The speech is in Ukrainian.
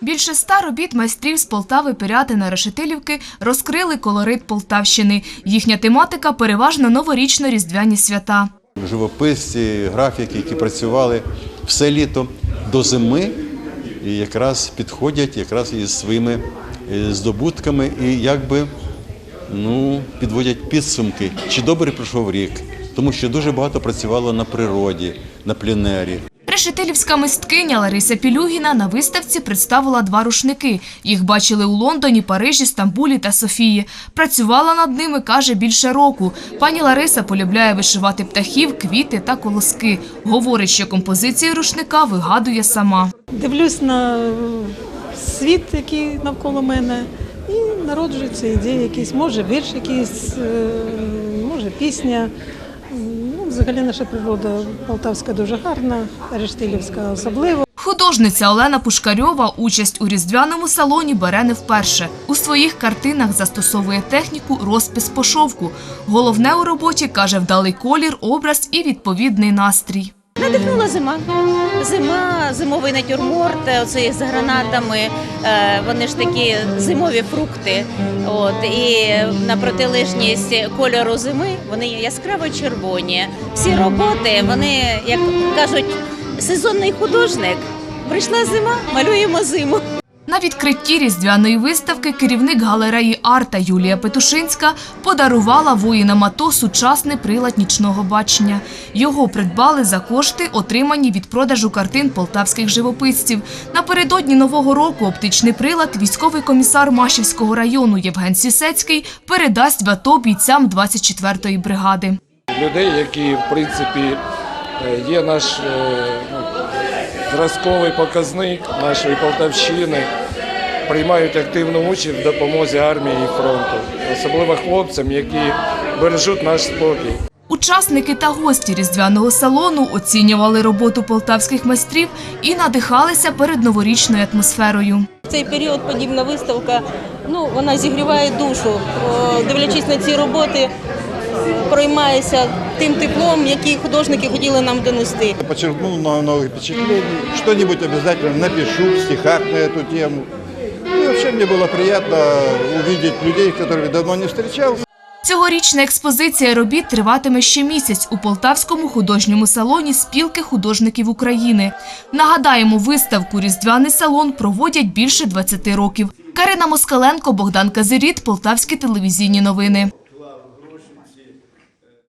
Більше ста робіт майстрів з Полтави, Пирятина, Решетилівки розкрили колорит Полтавщини. Їхня тематика переважно новорічно-різдвяні свята. живописці, графіки, які працювали все літо до зими, і якраз підходять якраз із своїми е, здобутками і якби ну, підводять підсумки, чи добре пройшов рік, тому що дуже багато працювало на природі, на пленері. Решетилівська мисткиня Лариса Пілюгіна на виставці представила два рушники. Їх бачили у Лондоні, Парижі, Стамбулі та Софії. Працювала над ними, каже, більше року. Пані Лариса полюбляє вишивати птахів, квіти та колоски. Говорить, що композиції рушника вигадує сама. Дивлюсь на світ, який навколо мене, і народжуються ідеї якісь, може вірш якийсь, е, може пісня. Ну, взагалі наша природа полтавська дуже гарна, Рештилівська особливо. Художниця Олена Пушкарьова участь у різдвяному салоні бере не вперше. У своїх картинах застосовує техніку розпис по шовку. Головне у роботі каже вдалий колір, образ і відповідний настрій. Надихнула зима. Зима, зимовий натюрморт, оце оцей з гранатами. е, Вони ж такі зимові фрукти. От і на протилежність кольору зими вони яскраво червоні. Всі роботи, вони, як кажуть, сезонний художник. Прийшла зима, малюємо зиму. На відкритті різдвяної виставки керівник галереї «Арта» Юлія Петушинська подарувала воїнам АТО сучасний прилад нічного бачення. Його придбали за кошти, отримані від продажу картин полтавських живописців. Напередодні Нового року оптичний прилад військовий комісар Машівського району Євген Сісецький передасть в АТО бійцям 24-ї бригади. людей, які в принципі е, є наш е, ну, зразковий показник нашої Полтавщини, приймають активну участь в допомозі армії і фронту, особливо хлопцям, які бережуть наш спокій. Учасники та гості різдвяного салону оцінювали роботу полтавських майстрів і надихалися перед новорічною атмосферою. В цей період подібна виставка ну, вона зігріває душу. Дивлячись на ці роботи, проймаєшся тим теплом, який художники хотіли нам донести. Подчеркнул много новых впечатлений. Что-нибудь обязательно напишу в стихах на эту тему. Ну, И вообще мне было приятно увидеть людей, с которыми давно не встречался. Цьогорічна експозиція робіт триватиме ще місяць у Полтавському художньому салоні спілки художників України. Нагадаємо, виставку Різдвяний салон проводять більше 20 років. Карина Москаленко, Богдан Казиріт, Полтавські телевізійні новини.